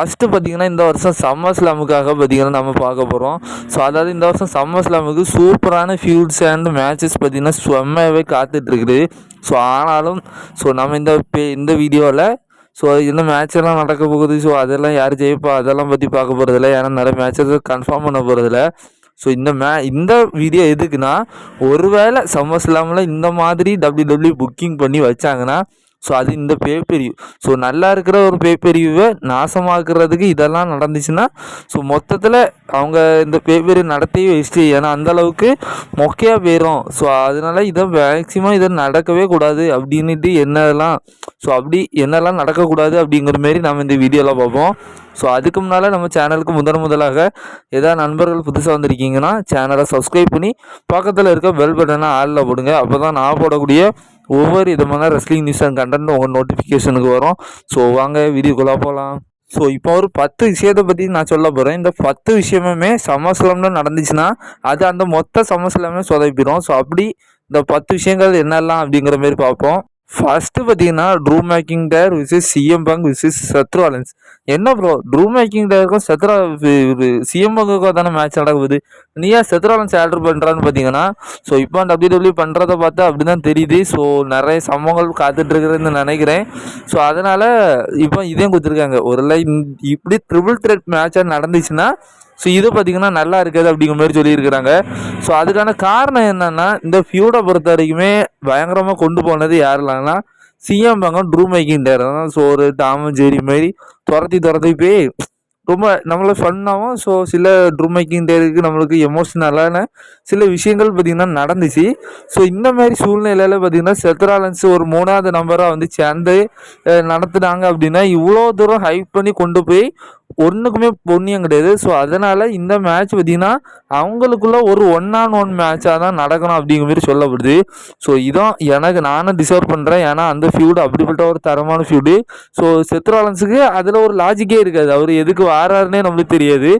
First பார்த்தீங்கன்னா இந்த வருஷம் சம்மர் ஸ்லாமுக்காக பார்த்தீங்கன்னா நம்ம பார்க்க போகிறோம் ஸோ அதாவது இந்த வருஷம் சம்மர் ஸ்லாமுக்கு சூப்பரான ஃபியூட்ஸ் அண்ட் மேட்சஸ் பார்த்தீங்கன்னா செம்மையாகவே காத்துட்ருக்குது. ஸோ ஆனாலும் ஸோ நம்ம இந்த பே இந்த வீடியோவில் ஸோ என்ன மேட்செல்லாம் நடக்க போகுது. ஸோ அதெல்லாம் யார் ஜெயிப்பா? அதெல்லாம் பற்றி பார்க்க போகிறதில்ல ஏன்னா நிறைய மேட்சஸ் கன்ஃபார்ம் பண்ண போகிறதில்ல ஸோ இந்த மே இந்த வீடியோ எதுக்குன்னா ஒருவேளை சம்மர் ஸ்லாமில் இந்த மாதிரி டபிள்யூ டபிள்யூ புக்கிங் பண்ணி வச்சாங்கன்னா ஸோ அது இந்த பேப்பரியூ ஸோ நல்லா இருக்கிற ஒரு பேப்பரியூவை நாசமாக்குறதுக்கு இதெல்லாம் நடந்துச்சுன்னா ஸோ மொத்தத்தில் அவங்க இந்த பேப்பரி நடத்தி வச்சுட்டு ஏன்னா அந்தளவுக்கு மொக்கையாக போயிடும் ஸோ அதனால இதை மேக்சிமம் இதை நடக்கவே கூடாது அப்படின்ட்டு என்னெல்லாம் ஸோ அப்படி என்னெல்லாம் நடக்கக்கூடாது அப்படிங்கிற மாரி நம்ம இந்த வீடியோவில் பார்ப்போம். ஸோ அதுக்கு முன்னால் நம்ம சேனலுக்கு முதன் முதலாக ஏதாவது நண்பர்கள் புதுசாக வந்திருக்கீங்கன்னா சேனலை சப்ஸ்கிரைப் பண்ணி பக்கத்தில் இருக்க பெல் பட்டனை ஆளில் போடுங்க. அப்போ தான் நான் போடக்கூடிய ஒவ்வொரு விதமான ரெஸ்லிங் நியூஸ் அண்ட் கண்டென்ட் உங்கள் நோட்டிஃபிகேஷனுக்கு வரும். ஸோ வாங்க வீடியோக்குள்ளே போகலாம் ஸோ இப்போ ஒரு பத்து விஷயத்தை பற்றி நான் சொல்ல போகிறேன் இந்த பத்து விஷயமுமே சமஸ்லம்னு நடந்துச்சுன்னா அது அந்த மொத்த சமஸ்லமே சொதப்பிடும் ஸோ அப்படி இந்த பத்து விஷயங்கள் என்னெல்லாம் அப்படிங்கிற மாதிரி பார்ப்போம். ஃபஸ்ட்டு பார்த்தீங்கன்னா Drew McIntyre versus CM Punk versus Seth Rollins என்ன ப்ரோ ட்ரூ மேக்கிங் டயருக்கும் சத்ரா சிஎம் பங்குக்கும் தானே மேட்ச் நடக்குது. நீ ஏன் சத்ருவாலன்ஸ் ஆர்டர் பண்ணுறான்னு பார்த்தீங்கன்னா ஸோ இப்போ டபிள்யூ டபிள்யூ பண்ணுறத பார்த்தா அப்படி தான் தெரியுது. ஸோ நிறைய சம்பவங்கள் காத்துட்ருக்குறேன்னு நினைக்கிறேன். ஸோ அதனால் இப்போ இதையும் கொடுத்துருக்காங்க. ஒரு லைன் இப்படி ட்ரிபிள் த்ரெட் மேட்சாக நடந்துச்சுன்னா ஸோ இது பார்த்திங்கன்னா நல்லா இருக்காது அப்படிங்கிற மாதிரி சொல்லியிருக்கிறாங்க. ஸோ அதுக்கான காரணம் என்னென்னா இந்த ஃபியூடை பொறுத்த வரைக்குமே பயங்கரமாக கொண்டு போனது யாரெல்லாம்னா சிஎம் பங்கம் ட்ரூ மேக்கிங் டேர் ஸோ ஒரு டாம ஜெரி மாதிரி துரத்தி துரத்தி போய் ரொம்ப நம்மளை ஃபன்னாகவும் ஸோ சில ட்ரூ மேக்கிங் டேருக்கு நம்மளுக்கு எமோஷ்னலான சில விஷயங்கள் பார்த்திங்கன்னா நடந்துச்சு. ஸோ இந்த மாதிரி சூழ்நிலையில் பார்த்திங்கன்னா செத்ராலன்ஸ் ஒரு மூணாவது நம்பராக வந்து சேர்ந்து நடத்துனாங்க அப்படின்னா இவ்வளோ தூரம் ஹைப் பண்ணி கொண்டு போய் ஒன்றுக்குமே பொண்ணியம் கிடையாது. ஸோ அதனால் இந்த மேட்ச் பார்த்திங்கன்னா அவங்களுக்குள்ள ஒரு ஒன் ஆன் ஒன் மேட்சாக தான் நடக்கணும் அப்படிங்கிற மாதிரி சொல்லப்படுது. ஸோ இதான் எனக்கு நானும் டிசர்வ் பண்ணுறேன் ஏன்னா அந்த ஃபியூடு அப்படிப்பட்ட ஒரு தரமான ஃபியூடு ஸோ செத்ராலன்ஸுக்கு அதில் ஒரு லாஜிக்கே இருக்காது. அவர் எதுக்கு வாராருன்னே நம்மளுக்கு தெரியாது.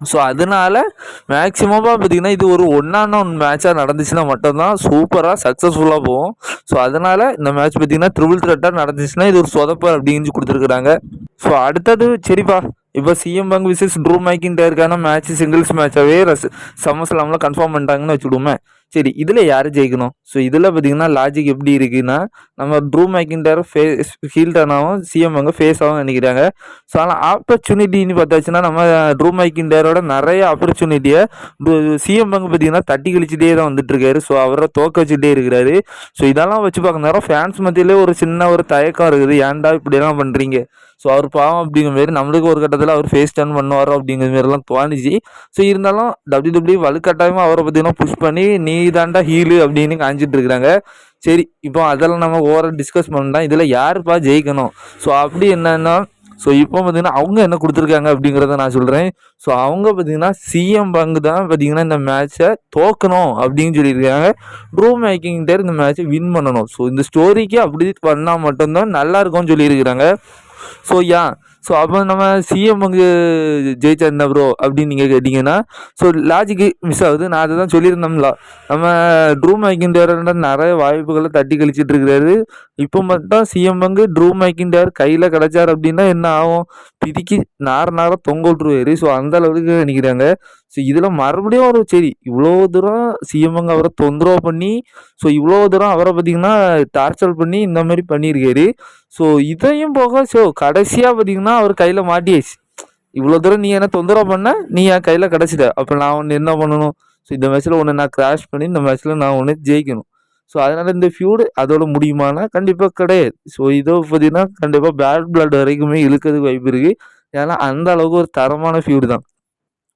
ஸோ அதனால மேக்ஸிமமாக பார்த்திங்கன்னா இது ஒரு ஒன்னான ஒன் மேட்சாக நடந்துச்சுன்னா மட்டும்தான் சூப்பராக சக்ஸஸ்ஃபுல்லாக போகும். ஸோ அதனால் இந்த மேட்ச் பார்த்திங்கன்னா ட்ரிபிள் த்ரெட்டாக நடந்துச்சுன்னா இது ஒரு சொதப்பர் அப்படின்னு கொடுத்துருக்குறாங்க. ஸோ அடுத்தது சரிப்பா. இப்போ சிஎம் பங்க் விசஸ் ட்ரூ மேக்கிங் டேருக்கான மேட்ச் சிங்கிள்ஸ் மேட்சாகவே ரஸ் சமஸ்லாமில் கன்ஃபார்ம் பண்ணிட்டாங்கன்னு வச்சுடுமே சரி இதில் யார் ஜெயிக்கணும்? ஸோ இதில் பார்த்தீங்கன்னா லாஜிக் எப்படி இருக்குன்னா நம்ம ட்ரூ மேக்கின்டர் ஃபேஸ் ஹீல்டனாகவும் சிஎம் அங்கே ஃபேஸாகவும் நினைக்கிறாங்க. ஸோ ஆனால் ஆப்பர்ச்சுனிட்டின்னு பார்த்தாச்சுன்னா நம்ம ட்ரூ மேக்கின்டரோட நிறைய ஆப்பர்ச்சுனிட்டியை சிஎம் பங்கு பார்த்தீங்கன்னா தட்டி கழிச்சுட்டே தான் வந்துட்டுருக்காரு. ஸோ அவரை தோக்க வச்சுட்டே இருக்கிறாரு. ஸோ இதெல்லாம் வச்சு பார்க்க நேரம் ஃபேன்ஸ் மத்தியிலே ஒரு சின்ன ஒரு தயக்கம் இருக்குது. ஏன்டா இப்படியெல்லாம் பண்ணுறீங்க ஸோ அவர் பாவம் அப்படிங்கிற மாரி நம்மளுக்கு ஒரு கட்டத்தில் அவர் ஃபேஸ் டர்ன் பண்ணுவார் அப்படிங்கிற மாரிலாம் தோணுச்சு. ஸோ இருந்தாலும் டபிள்யூ டபிள்யூ வலுக்கட்டாயமாக அவரை பார்த்தீங்கன்னா புஷ் பண்ணி நீ தாண்டா ஹீலு அப்படின்னு காஞ்சிட்டு இருக்கிறாங்க. சரி இப்போ அதெல்லாம் நம்ம ஓவராக டிஸ்கஸ் பண்ணலாம் இதில் யாருப்பா ஜெயிக்கணும்? ஸோ அப்படி என்னன்னா ஸோ இப்போ பார்த்தீங்கன்னா அவங்க என்ன கொடுத்துருக்காங்க அப்படிங்கிறத நான் சொல்கிறேன் ஸோ அவங்க பார்த்தீங்கன்னா சிஎம் பங்கு தான் பார்த்தீங்கன்னா இந்த மேட்ச்சை தோக்கணும் அப்படின்னு சொல்லியிருக்காங்க. ட்ரூ மேக்கிங்கிட்ட இந்த மேட்ச்சை வின் பண்ணணும். ஸோ இந்த ஸ்டோரிக்கு அப்படி பண்ணால் மட்டும்தான் நல்லா இருக்கும்னு சொல்லியிருக்கிறாங்க. ஸோ யா ஸோ அப்போ நம்ம சிஎம் அங்கே ஜெயிச்சா என்ன ப்ரோ அப்படின்னு நீங்கள் கேட்டிங்கன்னா ஸோ லாஜிக்கு மிஸ் ஆகுது. நான் அதை தான் சொல்லியிருந்தோம்ல நம்ம ட்ரூ மேக்கிண்டர் நிறைய வாய்ப்புகளை தட்டி கழிச்சிட்டு இருக்கிறாரு. இப்போ மட்டும் சிஎம் பங்கு ட்ரூ மேக்கிண்டர் கையில் கிடச்சார் அப்படின்னா என்ன ஆகும்? பிதிக்கி நார நார தொங்க விட்ருவாரு ஸோ அந்த அளவுக்கு நினைக்கிறாங்க. ஸோ இதில் மறுபடியும் ஒரு சரி இவ்வளோ தூரம் சிஎம்ங்க அவரை தொந்தரவு பண்ணி ஸோ இவ்வளோ தூரம் அவரை பார்த்தீங்கன்னா டார்ச்சர் பண்ணி இந்த மாதிரி பண்ணியிருக்காரு. ஸோ இதையும் போக ஸோ கடைசியாக பார்த்தீங்கன்னா அவர் கையில் மாட்டியாச்சு. இவ்வளோ தூரம் நீ என்ன தொந்தரவு பண்ண? நீ என் கையில் கிடச்சிட்ட அப்போ நான் ஒன்று என்ன பண்ணணும்? ஸோ இந்த மேட்ச்சில் ஒன்று நான் கிராஷ் பண்ணி இந்த மேட்ச்சில் நான் ஒன்று ஜெயிக்கணும். ஸோ அதனால் இந்த ஃபியூடு அதோட முடியுமானா கண்டிப்பாக கிடையாது. ஸோ இதோ பார்த்தீங்கன்னா கண்டிப்பாக பேட் பிளட் வரைக்குமே இழுக்கிறதுக்கு வாய்ப்பு இருக்குது ஏன்னா அந்த அளவுக்கு ஒரு தரமான ஃபியூடு தான்.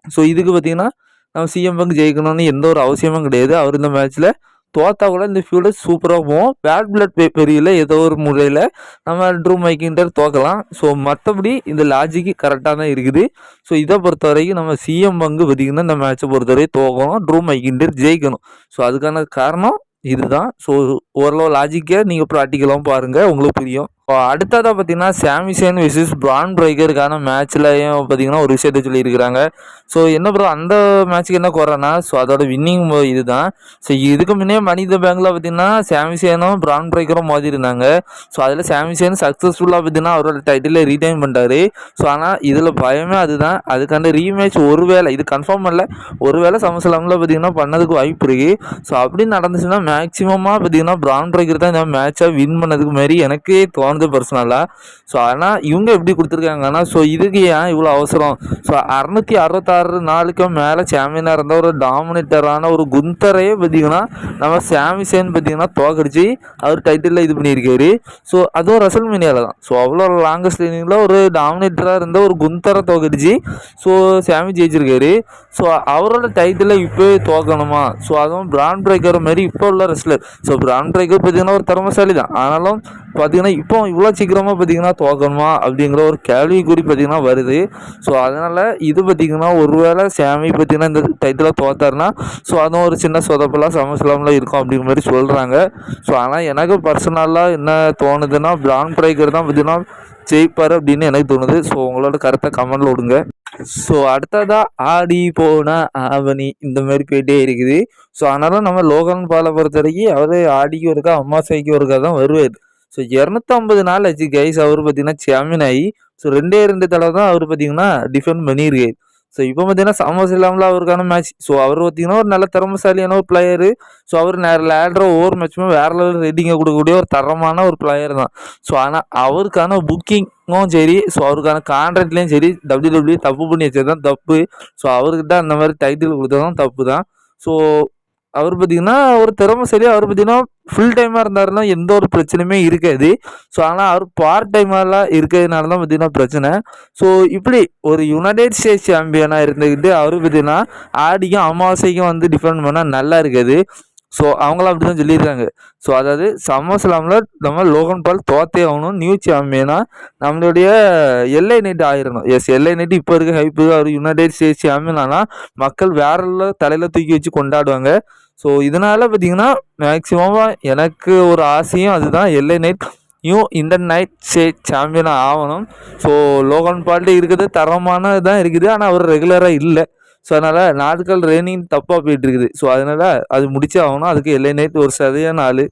ஸோ இதுக்கு பார்த்தீங்கன்னா நம்ம சிஎம் பங்கு ஜெயிக்கணும்னு எந்த ஒரு அவசியமும் கிடையாது. அவர் இந்த மேட்ச்சில் தோத்தா கூட இந்த ஃபியூடர் சூப்பராக போகும் பேட் பிளட் பெரியல ஏதோ ஒரு முறையில் நம்ம ட்ரூ மைக்கின்டர் தோக்கலாம். ஸோ மற்றபடி இந்த லாஜிக்கு கரெக்டாக தான் இருக்குது. ஸோ இதை பொறுத்த வரைக்கும் நம்ம சிஎம் பங்கு பார்த்திங்கன்னா இந்த மேட்ச்சை பொறுத்தவரை தோக்கணும். ட்ரூ மைக்கின்டர் ஜெயிக்கணும். ஸோ அதுக்கான காரணம் இதுதான். ஸோ ஓரளவு லாஜிக்கே நீங்கள் ப்ராக்டிக்கலாகவும் பாருங்கள் உங்களுக்கு புரியும். அடுத்ததாக பார்த்தீங்கன்னா சாமிசேன் விசிஸ் பிரான் பிரேக்கருக்கான மேட்ச்லையும் பார்த்தீங்கன்னா ஒரு விஷயத்த சொல்லியிருக்கிறாங்க. ஸோ என்ன ப்ரோ அந்த மேட்ச்சுக்கு என்ன குறைனா ஸோ அதோட வின்னிங் இதுதான். ஸோ இதுக்கு முன்னே மனித பேங்கில் பார்த்தீங்கன்னா சாமிசேனும் பிரான் பிரேக்கரும் மோதி இருந்தாங்க ஸோ அதில் சாமிசேன் சக்ஸஸ்ஃபுல்லாக பார்த்தீங்கன்னா அவரோட டைட்டிலை ரீடைன் பண்ணிட்டாரு. ஸோ ஆனால் இதில் பயமே அதுதான். அதுக்கான ரீமேட்ச் ஒருவேளை இது கன்ஃபார்ம் பண்ணல. ஒருவேளை சமஸ்லாமில் பார்த்தீங்கன்னா பண்ணதுக்கு வாய்ப்பு இருக்குது ஸோ அப்படி நடந்துச்சுன்னா மேக்ஸிமமாக பார்த்தீங்கன்னா பிரான் பிரேக்கர் தான் இந்த மேட்சை வின் பண்ணதுக்கு மாரி எனக்கே தோணுது. பர்சனலாக ஸோ ஆனால் இவங்க எப்படி கொடுத்துருக்காங்கன்னா ஸோ இதுக்கு ஏன் இவ்வளோ அவசரம்? ஸோ அறநூற்றி அறுபத்தாறு நாளுக்கும் மேலே சாம்பியனாக இருந்தால் ஒரு டாமினேட்டரான ஒரு குந்தரையே பார்த்தீங்கன்னா நம்ம சாமிசேன் பார்த்தீங்கன்னா தோக்கடிச்சு அவர் டைட்டிலில் இது பண்ணியிருக்காரு. ஸோ அதுவும் ரசல் மீனியாவில் தான். ஸோ அவ்வளோ லாங்கஸ்ட் லைனிங்கில் ஒரு டாமினேட்டராக இருந்த ஒரு குந்தரை தோக்கடிச்சு ஸோ சாமி ஜெயிச்சிருக்காரு. ஸோ அவரோட டைட்டிலை இப்போவே தோக்கணுமா? ஸோ அதுவும் பிராண்ட் பிரேக்கர் மாதிரி இப்போ உள்ள ரெஸ்லர் ஸோ பிராண்ட் பிரேக்கர் பார்த்தீங்கன்னா ஒரு திறமசாலி தான் ஆனாலும் பார்த்தீங்கன்னா இப்போ இவ்வளோ சீக்கிரமாக பார்த்தீங்கன்னா தோக்கணுமா அப்படிங்கிற ஒரு கேள்விக்குறி பார்த்தீங்கன்னா வருது. ஸோ அதனால் இது பார்த்திங்கன்னா ஒருவேளை சாமி பார்த்தீங்கன்னா இந்த டைத்தில் தோத்தாருன்னா ஸோ அதுவும் ஒரு சின்ன சொதப்பெல்லாம் சமஸ்லாமில் இருக்கும் அப்படிங்கிற மாதிரி சொல்கிறாங்க ஸோ ஆனால் எனக்கு பர்சனலாக என்ன தோணுதுன்னா பிராண்ட் பிரேக்கர் தான் பார்த்தீங்கன்னா ஜெயிப்பார் அப்படின்னு எனக்கு தோணுது. ஸோ உங்களோட கருத்தை கமெண்டில் விடுங்க. ஸோ அடுத்ததாக ஆடி போன ஆவணி இந்த மாதிரி போயிட்டே இருக்குது. ஸோ அதனால நம்ம லோகன் பாலை பொறுத்த வரைக்கும் அவர் ஆடிக்கு ஒருக்கா அம்மாசைக்கு ஒருக்கா தான் வருவார். ஸோ இரநூத்தம்பது நாள் ஆச்சு கைஸ் அவர் பார்த்தீங்கன்னா சாம்பியன் ஆகி ஸோ ரெண்டே ரெண்டு தடவை தான் அவர் பார்த்தீங்கன்னா டிஃபெண்ட் பண்ணியிருக்காரு ஸோ இப்போ பார்த்தீங்கன்னா சமோஸ் இல்லாமல் அவருக்கான மேட்ச் ஸோ அவர் பார்த்தீங்கன்னா ஒரு நல்ல திறமசாலியான ஒரு பிளேயரு ஸோ அவர் நேரில் ஆடுற ஒவ்வொரு மேட்சுமே வேற லெவல் ரேட்டிங்கை கொடுக்கக்கூடிய ஒரு தரமான ஒரு பிளேயர் தான். ஸோ ஆனால் அவருக்கான புக்கிங்கும் சரி. ஸோ அவருக்கான கான்ட்ராக்ட்லேயும் சரி. டபிள்யூ டபிள்யூ தப்பு பண்ணி வச்சது தான் தப்பு. ஸோ அவர்கிட்ட அந்த மாதிரி டைட்டில் கொடுத்ததும் தப்பு தான். ஸோ அவர் பார்த்தீங்கன்னா ஒரு சரி அவர் பார்த்தீங்கன்னா ஃபுல் டைமாக இருந்தாருன்னா எந்த ஒரு பிரச்சனையுமே இருக்காது. ஸோ ஆனால் அவர் பார்ட் டைமெல்லாம் இருக்கிறதுனால தான் பார்த்தீங்கன்னா பிரச்சனை. ஸோ இப்படி ஒரு யுனைடெட் ஸ்டேட்ஸ் சாம்பியனாக இருந்துக்கிட்டு அவர் பார்த்தீங்கன்னா ஆடிக்கும் அமாவாசைக்கும் வந்து டிஃபெண்ட் பண்ணால் நல்லா இருக்காது. ஸோ அவங்களாம் அப்படி தான் சொல்லியிருக்காங்க. ஸோ அதாவது சம்மர்ஸ்லாமில் நம்ம லோகன் பால் தோத்தே ஆகணும். நியூ சாம்பியனாக நம்மளுடைய எல்ஐ நைட் ஆயிரணும். எஸ் எல்ஐ நைட் இப்போ இருக்க ஹைப்பு அவர் யுனைடெட் ஸ்டேட்ஸ் சாம்பியன் ஆனால் மக்கள் வேற தலையில் தூக்கி வச்சு கொண்டாடுவாங்க. ஸோ இதனால் பார்த்தீங்கன்னா மேக்ஸிமமாக எனக்கு ஒரு ஆசையும் அதுதான். LA Knight new Indian Knight சே சாம்பியனாக ஆகணும். ஸோ லோகன் பால்ட்டு இருக்கிறது தரமானது தான் இருக்குது. ஆனால் அவர் ரெகுலராக இல்லை. ஸோ அதனால் நாட்கள் ரெய்னிங் தப்பாக போயிட்டு இருக்குது. ஸோ அதனால் அது முடிச்சே ஆகணும். அதுக்கு எல்லை நைட் ஒரு சரியான ஆள்.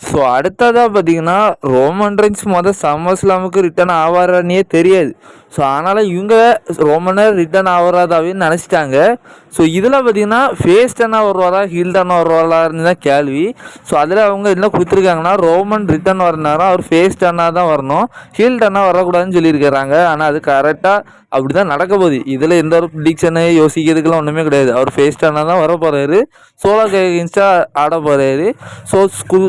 ஸோ அடுத்ததாக பார்த்தீங்கன்னா ரோமன் ரென்ஸ் மொதல் சம்மர்ஸ்லாமுக்கு ரிட்டர்ன் ஆவாரானே தெரியாது. ஸோ அதனால் இவங்க ரோமனர் ரிட்டர்ன் ஆகிறாதாவே நினச்சிட்டாங்க. ஸோ இதில் பார்த்தீங்கன்னா ஃபேஸ் டன்னாக வருவாரா ஹீல் டன்னாக வருவாரான்னு தான் கேள்வி. ஸோ அதில் அவங்க என்ன கொடுத்துருக்காங்கன்னா ரோமன் ரிட்டர்ன் வரனாரா அவர் ஃபேஸ் டன்னாக தான் வரணும். ஹீல் டன்னாக வரக்கூடாதுன்னு சொல்லியிருக்கிறாங்க. ஆனால் அது கரெக்டாக அப்படி தான் நடக்க போகுது. இதில் எந்த ஒரு ப்ரிடிக்ஷனு யோசிக்கிறதுக்கெல்லாம் ஒன்றுமே கிடையாது. அவர் ஃபேஸ் டன்னாக தான் வர போகிறாரு சோலோ இன்ஸ்டா ஆட போகிறாரு ஸோ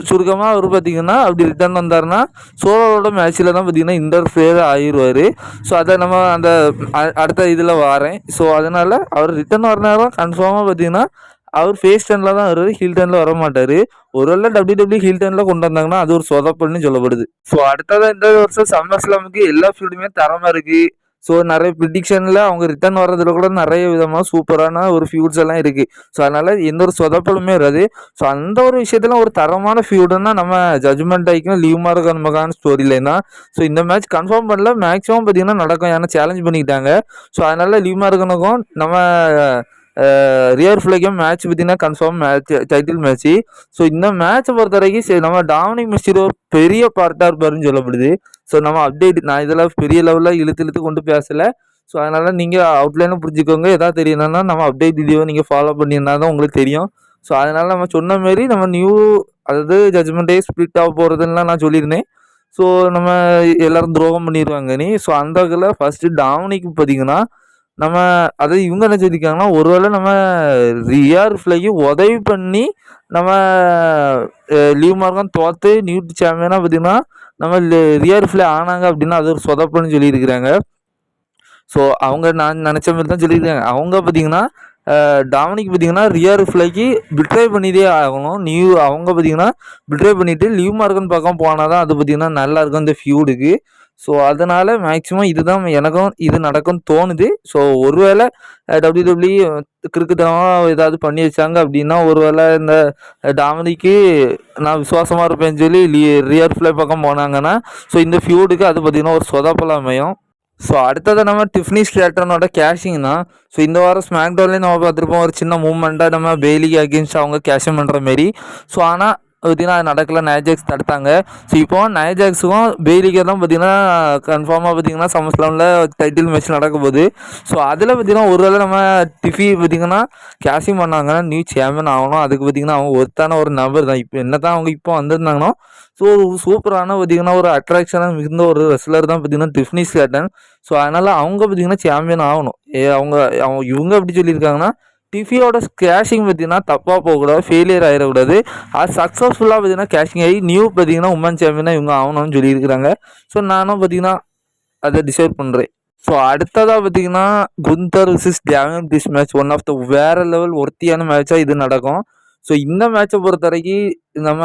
சுருக்கமாக அவர் பார்த்திங்கன்னா அப்படி ரிட்டர்ன் வந்தாருன்னா சோலோட மேட்ச்சில் தான் பார்த்தீங்கன்னா இன்டர்ஃபியர் ஆயிடுவார். ஸோ அதை நம்ம அந்த அடுத்த இதில் வரேன். ஸோ அதனால் அவர் ரிட்டர்ன் வரனாலும் கன்ஃபார்மாக பார்த்தீங்கன்னா அவர் ஃபேஸ் டனில் தான் வருவார் ஹில் டனில் வர மாட்டார். ஒருவேளை டபிள்யூ டபிள்யூ ஹில் டனில் கொண்டு வந்தாங்கன்னா அது ஒரு சொதப்பல்னு சொல்லப்படுது. ஸோ அடுத்ததான் இந்த வருஷம் சம்மர் ஸ்லாமுக்கு எல்லா ஃபீல்டுமே தரமாக இருக்குது ஸோ நிறைய ப்ரிடிக்ஷனில் அவங்க ரிட்டர்ன் வர்றதுல கூட நிறைய விதமாக சூப்பரான ஒரு ஃபியூட்ஸ் எல்லாம் இருக்குது ஸோ அதனால் எந்த ஒரு சொதப்பலுமே வராது. ஸோ அந்த ஒரு விஷயத்தில் ஒரு தரமான ஃபியூடுன்னா நம்ம ஜட்மெண்ட் ஆகிக்கும் லீவ் மார்க் நமக்கான ஸ்டோரி லைனா ஸோ இந்த மேட்ச் கன்ஃபார்ம் பண்ணல. மேக்ஸிமம் பார்த்தீங்கன்னா நடக்கும். ஏன்னா சேலஞ்ச் பண்ணிக்கிட்டாங்க. ஸோ அதனால் லீவ் மார்க்கனுக்கும் நம்ம ரியர் ஃபிளைக்கும் மேட்ச் பார்த்தீங்கன்னா confirm match title match so இந்த மேட்ச்சை பொறுத்த வரைக்கும் சரி நம்ம டாமினிக் மிஸ்டிரோ பெரிய பார்ட்டாக இருப்பாருன்னு சொல்லப்படுது. ஸோ நம்ம அப்டேட் நான் இதெல்லாம் பெரிய லெவலில் இழுத்து இழுத்து கொண்டு பேசலை. ஸோ அதனால் நீங்கள் அவுட்லைனும் புரிஞ்சுக்கோங்க. எதாவது தெரியணும்னா நம்ம அப்டேட் வீடியோ நீங்கள் ஃபாலோ பண்ணியிருந்தா தான் உங்களுக்கு தெரியும். ஸோ அதனால் நம்ம சொன்ன மாரி நம்ம நியூ அதாவது ஜட்மெண்ட்டே ஸ்ப்ளிட் ஆக போகிறதுலாம் நான் சொல்லியிருந்தேன். ஸோ நம்ம எல்லோரும் துரோகம் பண்ணிடுவாங்க நீ ஸோ அந்த வகையில் ஃபஸ்ட்டு டாமினிக்கு பார்த்தீங்கன்னா நம்ம அதை இவங்க என்ன சொல்லியிருக்காங்கன்னா ஒருவேளை நம்ம ரியார் ஃபிளைக்கு உதவி பண்ணி நம்ம லீவ் மார்க்கம் தோற்று நியூட் சாம்பியனாக பார்த்தீங்கன்னா நம்ம ரியார் ஃபிளை ஆனாங்க அப்படின்னா அது ஒரு சொதப்புன்னு சொல்லியிருக்கிறாங்க. ஸோ அவங்க நான் நினச்ச மாதிரி தான் சொல்லியிருக்காங்க. அவங்க பார்த்தீங்கன்னா டாமினிக் பார்த்தீங்கன்னா ரியர் ஃப்ளைக்கு பிட்ரே பண்ணிதே ஆகணும். நியூ அவங்க பார்த்தீங்கன்னா பிட்ரே பண்ணிவிட்டு லீவ் மார்க்கன் பக்கம் போனால் தான் அது பார்த்தீங்கன்னா நல்லா இருக்கும் இந்த ஃபியூடுக்கு ஸோ அதனால் மேக்ஸிமம் இதுதான் எனக்கும் இது நடக்கும்னு தோணுது. ஸோ ஒருவேளை டபிள்யூ டபிள்யூ கிறுக்குத்தனமாக ஏதாவது பண்ணி வச்சாங்க அப்படின்னா ஒருவேளை இந்த டாமினிக்கு நான் விசுவாசமாக இருப்பேன்னு சொல்லி ரியர் ஃப்ளை பக்கம் போனாங்கன்னா ஸோ இந்த ஃபியூடுக்கு அது பார்த்திங்கன்னா ஒரு சொதப்பல அமையும். ஸோ அடுத்தது நம்ம டிஃப்னி ஸ்லேட்டனோட கேஷிங் தான் ஸோ இந்த வாரம் ஸ்மாக் டவுன்லேயே நம்ம பார்த்துருப்போம் ஒரு சின்ன மூமெண்ட்டாக நம்ம பெய்லிக்கு அகேன்ஸ்ட் அவங்க கேஷிங் பண்ணுற மாரி. ஸோ ஆனால் பார்த்தீங்கன்னா அது நடக்கல. நயஜாக்ஸ் தடுத்தாங்க. ஸோ இப்போ நயஜாக்ஸுக்கும் பெய்லிக்கே தான் பார்த்தீங்கன்னா கன்ஃபார்மாக பார்த்தீங்கன்னா சமஸ்லாமில் டைட்டில் மேட்ச் நடக்க போகுது. ஸோ அதில் பார்த்தீங்கன்னா ஒரு வேளை நம்ம டிஃபி பார்த்தீங்கன்னா கேஷிங் பண்ணாங்கன்னா நியூ சேம்பியன் ஆகணும். அதுக்கு பார்த்தீங்கன்னா அவங்க ஒருத்தான ஒரு நபர் தான். இப்போ என்ன தான் அவங்க இப்போ வந்திருந்தாங்கன்னா ஸோ ஒரு சூப்பரான பார்த்தீங்கன்னா ஒரு அட்ராக்ஷனாக மிகுந்த ஒரு ரெஸ்லர் தான் பார்த்தீங்கன்னா டிஃப்னி ஸ்லேட்டன் ஸோ அதனால் அவங்க பார்த்தீங்கன்னா சாம்பியன் ஆகணும். ஏ அவங்க அவங்க இவங்க எப்படி சொல்லியிருக்காங்கன்னா டிஃபியோட கேஷிங் பார்த்தீங்கன்னா தப்பாக போகக்கூடாது ஃபெயிலியர் ஆகிடக்கூடாது அது சக்ஸஸ்ஃபுல்லாக பார்த்தீங்கன்னா கேஷிங் ஆகி நியூ பார்த்தீங்கன்னா உமன் சாம்பியனாக இவங்க ஆகணும்னு சொல்லியிருக்கிறாங்க. ஸோ நானும் பார்த்தீங்கன்னா அதை டிசைட் பண்ணுறேன் ஸோ அடுத்ததாக பார்த்தீங்கன்னா Gunther versus Damian this match one of the வேறு லெவல் ஒர்த்தியான மேட்சாக இது நடக்கும். ஸோ இந்த மேட்சை பொறுத்த வரைக்கும் நம்ம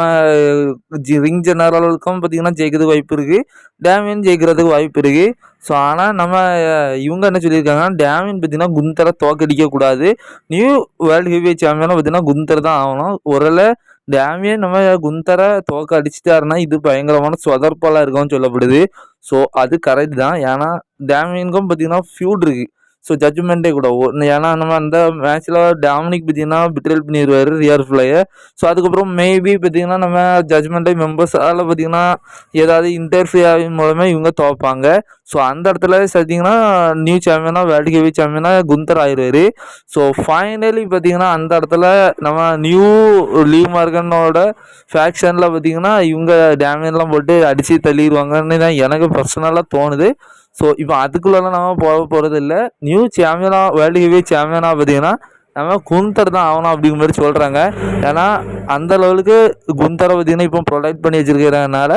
ஜி ரிங் ஜெனரலுக்கும் பார்த்திங்கன்னா ஜெயிக்கிறதுக்கு வாய்ப்பு இருக்குது டேமியன் ஜெயிக்கிறதுக்கு வாய்ப்பு இருக்குது ஸோ ஆனால் நம்ம இவங்க என்ன சொல்லியிருக்காங்கன்னா டேமியன் பார்த்திங்கன்னா குந்தரை தோக்கடிக்கக்கூடாது நியூ வேர்ல்டு ஹெவி சாம்பியனாக பார்த்திங்கன்னா குந்தர் தான் ஆகணும். ஒரு டேமியன் நம்ம குந்தரை தோக்க அடிச்சுட்டாருன்னா இது பயங்கரமான சொதர்ப்பலாக இருக்கும்னு சொல்லப்படுது. ஸோ அது கரெக்ட் தான். ஏன்னா டேமியனுக்கும் பார்த்திங்கன்னா ஃபியூட் இருக்குது ஸோ ஜட்ஜ்மெண்ட்டே கூட. ஏன்னா நம்ம அந்த மேட்ச்சில் டாமினிக் பார்த்தீங்கன்னா பிட்ரேல் பண்ணிடுவார் ரியர் ஃபிளையை ஸோ அதுக்கப்புறம் மேபி பார்த்தீங்கன்னா நம்ம ஜட்ஜ்மெண்ட்டை மெம்பர்ஸால் பார்த்தீங்கன்னா ஏதாவது இன்டர்ஃபியர் மூலமே இவங்க துவப்பாங்க ஸோ அந்த இடத்துல பார்த்தீங்கன்னா நியூ சாம்பியனாக வேர்ல்டு ஹெவி சாம்பியனாக குந்தர் ஆயிடுவார். ஸோ ஃபைனலி பார்த்தீங்கன்னா அந்த இடத்துல நம்ம நியூ லீவ் மார்கனோட ஃபேக்ஷனில் பார்த்தீங்கன்னா இவங்க டேமேஜ்லாம் போட்டு அடித்து தள்ளிடுவாங்கன்னு தான் எனக்கு பர்சனலாக தோணுது. ஸோ இப்போ அதுக்குள்ளெல்லாம் நம்ம போக போகிறது இல்லை நியூ சாம்பியனாக வேர்ல்டு ஹெவி சாம்பியனாக பார்த்தீங்கன்னா நம்ம குந்தர் தான் ஆகணும் அப்படிங்கிற மாதிரி சொல்கிறாங்க ஏன்னா அந்த லெவலுக்கு குந்தரை பார்த்தீங்கன்னா இப்போ ப்ரொடெக்ட் பண்ணி வச்சுருக்கிறதுனால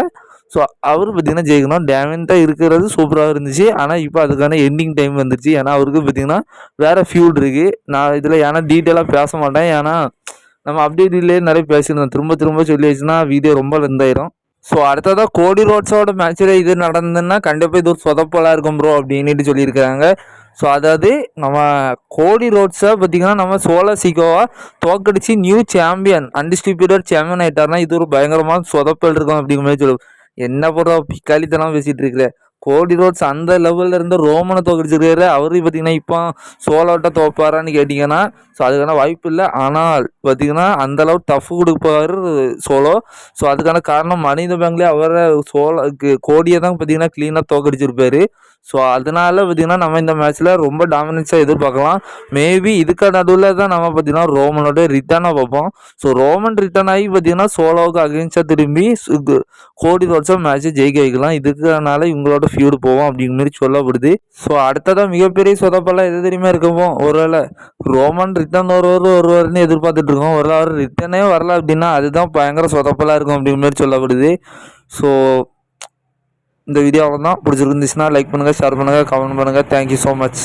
ஸோ அவர் பார்த்தீங்கன்னா ஜெயிக்கணும். டேமெண்ட்டாக இருக்கிறது சூப்பராக இருந்துச்சு. ஆனால் இப்போ அதுக்கான எண்டிங் டைம் வந்துருச்சு. ஏன்னா அவருக்கு பார்த்தீங்கன்னா வேறு ஃபியூல் இருக்குது நான் இதில் ஏன்னா டீட்டெயிலாக பேச மாட்டேன். ஏன்னா நம்ம அப்டேட் இல்லையே நிறைய பேசியிருந்தோம். திரும்ப திரும்ப சொல்லி வச்சுன்னா வீடியோ ரொம்ப லெந்தாயிரும் ஸோ அடுத்ததாக கோடி ரோட்ஸோட மேட்ச்சில் இது நடந்ததுன்னா கண்டிப்பாக இது ஒரு சொதப்பலாக இருக்கும் ப்ரோ அப்படின்ட்டு சொல்லியிருக்காங்க. ஸோ அதாவது நம்ம கோடி ரோட்ஸை பார்த்திங்கன்னா நம்ம சோழ சிகோவா தோக்கடிச்சு நியூ சாம்பியன் அன்டிஸ்ட்ரிபியூட்டர் சாம்பியன் ஆகிட்டார்னா இது ஒரு பயங்கரமான சொதப்பல் இருக்கும் அப்படிங்கிற மாதிரி சொல்லுவோம் என்ன போடுற பிக்காலித்தனம் பேசிகிட்டு இருக்கிறேன் கோடி ரோட்ஸ் அந்த லெவலில் இருந்து ரோமனை தோக்கடிச்சிருக்காரு. அவரு பார்த்தீங்கன்னா இப்போ சோலோட்டை தோப்பாரான்னு கேட்டிங்கன்னா ஸோ அதுக்கான வாய்ப்பு இல்லை. ஆனால் பார்த்தீங்கன்னா அந்தளவு டஃப் கொடுப்பாரு சோலோ. ஸோ அதுக்கான காரணம் மனித பேங்க்லேயே அவரை சோலோ கோடியை தான் பார்த்தீங்கன்னா க்ளீனாக தோக்கடிச்சிருப்பாரு. ஸோ அதனால பார்த்திங்கன்னா நம்ம இந்த மேட்ச்சில் ரொம்ப டாமினன்ஸாக எதிர்பார்க்கலாம். மேபி இதுக்கு நடுவில் தான் நம்ம பார்த்திங்கன்னா ரோமனோட ரிட்டர்னாக பார்ப்போம். ஸோ ரோமன் ரிட்டர்ன் ஆகி பார்த்திங்கன்னா சோலோவுக்கு அகேன்ஸ்டாக திரும்பி கோடி வருஷம் மேட்ச்சை ஜெயிக்க வைக்கலாம். இதுக்குனால இவங்களோட ஃபியூடு போவோம் அப்படிங்கிற மாதிரி சொல்லப்படுது. ஸோ அடுத்ததான் மிகப்பெரிய சொதப்பெல்லாம் எது தெரியுமா இருக்கப்போம் ஒருவேளை ரோமன் ரிட்டர்ன் ஒருவர் ஒருவர்னு எதிர்பார்த்துட்டு இருக்கோம். ஒரு அவர் ரிட்டர்னே வரல அப்படின்னா அதுதான் பயங்கர சொதப்பலாக இருக்கும் அப்படிங்கிற மாதிரி சொல்லப்படுது. ஸோ இந்த வீடியோ அவ்வளோதான் பிடிச்சிருந்துச்சுன்னா லைக் பண்ணுங்கள் ஷேர் பண்ணுங்கள் கமெண்ட் பண்ணுங்கள் தேங்க்யூ ஸோ மச்